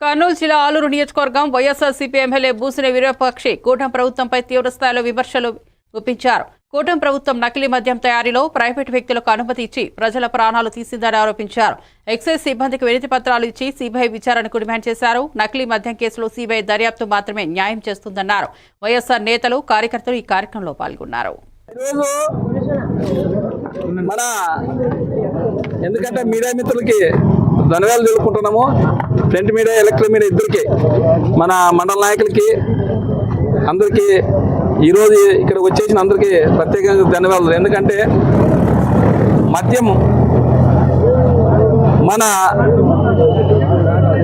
కర్నూలు జిల్లా ఆలూరు నియోజకవర్గం వైఎస్ఆర్సీపీ ఎమ్మెల్యే బూసిన వీరపక్షి కూటమి ప్రభుత్వంపై తీవ్రస్థాయిలో విమర్శలు గుప్పించారు. కూటమి ప్రభుత్వం నకిలీ మద్యం తయారీలో ప్రైవేటు వ్యక్తులకు అనుమతి ఇచ్చి ప్రజల ప్రాణాలు తీసిందని ఆరోపించారు. ఎక్సైజ్ సిబ్బందికి వినతి పత్రాలు ఇచ్చి సీబీఐ విచారణకు డిమాండ్ చేశారు. నకిలీ మద్యం కేసులో సిబిఐ దర్యాప్తు మాత్రమే న్యాయం చేస్తుందన్నారు. వైఎస్ఆర్ నేతలు కార్యకర్తలు ఈ కార్యక్రమంలో పాల్గొన్నారు. ఈరోజు మన ఎందుకంటే మీడియా మిత్రులకి ధన్యవాదాలు తెలుపుకుంటున్నాము. ప్రింట్ మీడియా ఎలక్ట్రిక్ మీడియా ఇద్దరికి మన మండల నాయకులకి అందరికీ ఈరోజు ఇక్కడ వచ్చేసిన అందరికీ ప్రత్యేకంగా ధన్యవాదాలు. ఎందుకంటే మద్యం మన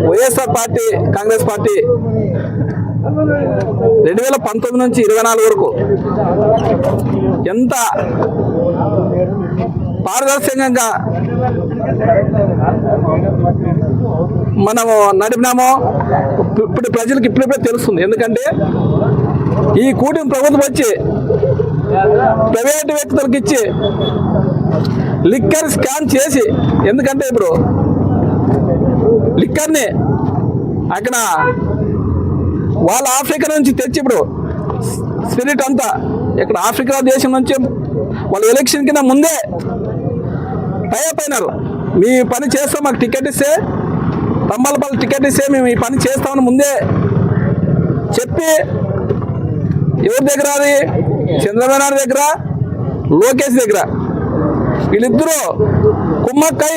వైఎస్ఆర్ పార్టీ కాంగ్రెస్ పార్టీ రెండు వేల పంతొమ్మిది నుంచి ఇరవై నాలుగు వరకు ఎంత పారదర్శకంగా మనము నడిపినామో ఇప్పుడు ప్రజలకు ఇప్పుడిప్పుడే తెలుస్తుంది. ఎందుకంటే ఈ కూటమి ప్రభుత్వం వచ్చి ప్రైవేట్ వ్యక్తులకు ఇచ్చి లిక్కర్ స్కాన్ చేసి ఎందుకంటే ఇప్పుడు లిక్కర్ని అక్కడ వాళ్ళ ఆఫ్రికా నుంచి తెచ్చి ఇప్పుడు స్పిరిట్ అంతా ఇక్కడ ఆఫ్రికా దేశం నుంచి వాళ్ళు ఎలక్షన్ కింద ముందే టైప్ అయినారు మీ పని చేస్తాం మాకు టికెట్ ఇస్తే తమ్మలపల్లి టికెట్ ఇస్తే మేము ఈ పని చేస్తామని ముందే చెప్పి ఎవరి దగ్గర అది? చంద్రబాబు నాయుడు దగ్గర లోకేష్ దగ్గర. వీళ్ళిద్దరూ కుమ్మక్కై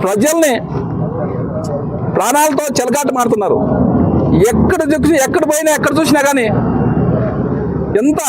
ప్రజల్ని ప్రాణాలతో చెలగాట మారుతున్నారు. ఎక్కడ చూసి ఎక్కడ పోయినా ఎక్కడ చూసినా కానీ ఎంత